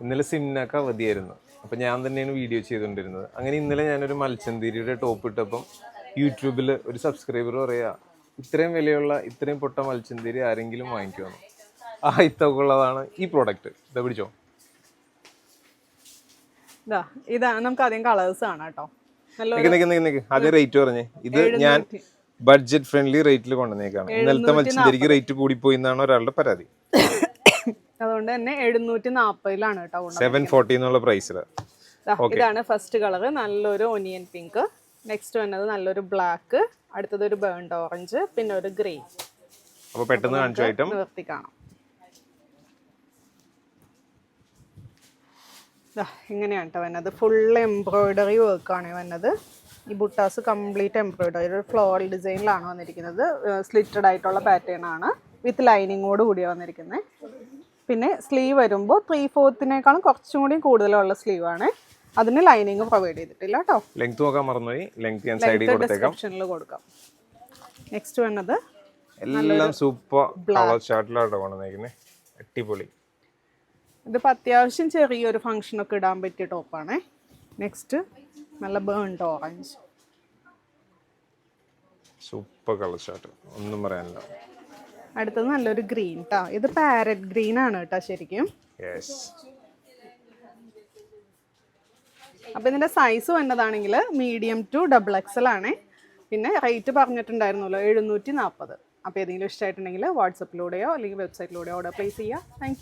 ഇന്നലെ സിംനക്ക് അവധിയായിരുന്നു. അപ്പോൾ ഞാൻ തന്നെയാണ് വീഡിയോ ചെയ്തുകൊണ്ടിരുന്നത്. അങ്ങനെ ഇന്നലെ ഞാനൊരു മത്സ്യന്തിരിയുടെ ടോപ്പ് ഇട്ടപ്പം യൂട്യൂബിൽ ഒരു സബ്സ്ക്രൈബർ പറയാ ഇത്രയും വിലയുള്ള ഇത്രയും പൊട്ട മത്സ്യന്തിരി ആരെങ്കിലും വാങ്ങിക്കുമെന്ന് ആ ഇത്തൊക്കെ ഉള്ളതാണ് ഈ പ്രോഡക്റ്റ് ഇതാ പിടിച്ചോ? ഇതാ ഇതാണ് നമുക്ക് ആദ്യം കളേഴ്സ് ആണ് കേട്ടോ. ആദ്യം റേറ്റ് പറഞ്ഞേ. ഇത് ഞാൻ ബഡ്ജറ്റ് ഫ്രണ്ട്ലി റേറ്റിൽ കൊണ്ടുവന്നേക്കാണ്. ഇന്നലത്തെ മത്സ്യന്തിരിക്ക് റേറ്റ് കൂടിപ്പോയി എന്നാണ് ഒരാളുടെ പരാതി. അതുകൊണ്ട് തന്നെ എഴുന്നൂറ്റി നാൽപ്പതിലാണ് കേട്ടോ. സെവൻ ഫോർട്ടി എന്നുള്ള പ്രൈസിൽ ഇതാണ് ഫസ്റ്റ് കളർ നല്ലൊരു ഒനിയൻ പിങ്ക് നെക്സ്റ്റ് വന്നത് നല്ലൊരു ബ്ലാക്ക് അടുത്തത് ഒരു ബേൺഡ് ഓറഞ്ച് പിന്നെ ഒരു ഗ്രീൻ അപ്പോൾ പെട്ടെന്ന് കാണിച്ചു ഐറ്റം നിവർത്തി കാണാം. ഇങ്ങനെയാണ് കേട്ടോ വന്നത്. ഫുൾ എംബ്രോയിഡറി വർക്കാണ് വന്നത്. ഈ ബുട്ടാസ് കംപ്ലീറ്റ് എംബ്രോയിഡറി ഒരു ഫ്ലോറൽ ഡിസൈനിലാണ് വന്നിരിക്കുന്നത്. സ്ലിറ്റഡ് ആയിട്ടുള്ള പാറ്റേൺ ആണ്. വിത്ത് ലൈനിങ്ങോട് കൂടിയാണ് വന്നിരിക്കുന്നത് പിന്നെ സ്ലീവ് വരുമ്പോൾ ത്രീ ഫോർത്തിനേക്കാളും കുറച്ചും കൂടി കൂടുതലുള്ള സ്ലീവ് ആണ്. അതിന് ലൈനിങ് പ്രൊവൈഡ് ചെയ്തിട്ടില്ല കേട്ടോ. ലെങ്ത് നോക്കാൻ മറന്നുപോയി. ലെങ്ത് ഞാൻ സൈഡിൽ ഡിസ്ക്രിപ്ഷനിൽ കൊടുക്കാം. നെക്സ്റ്റ് വന്നത് എല്ലാം സൂപ്പർ കളർ ചാർട്ടിലാണ് കൊണ്ടുവന്നേക്കുന്നത് അടിപൊളി. ഇതിപ്പോൾ അത്യാവശ്യം ചെറിയൊരു ഫംഗ്ഷനൊക്കെ ഇടാൻ പറ്റിയ ടോപ്പാണ് നെക്സ്റ്റ് നല്ല burnt orange super colour chart ഒന്നും പറയാനില്ല. അടുത്തത് നല്ലൊരു ഗ്രീൻ ട്ടോ. ഇത് പാരറ്റ് ഗ്രീൻ ആണ് കേട്ടോ ശരിക്കും. അപ്പോൾ ഇതിന്റെ സൈസ് വേണ്ടതാണെങ്കിൽ മീഡിയം ടു ഡബിൾ എക്സൽ ആണ്. പിന്നെ റേറ്റ് പറഞ്ഞിട്ടുണ്ടായിരുന്നല്ലോ എഴുന്നൂറ്റി നാൽപ്പത് അപ്പോൾ ഏതെങ്കിലും ഇഷ്ടമായിട്ടുണ്ടെങ്കിൽ വാട്സപ്പിലൂടെയോ അല്ലെങ്കിൽ വെബ്സൈറ്റിലൂടെയോ ഓർഡർ പ്ലേസ് ചെയ്യുക താങ്ക്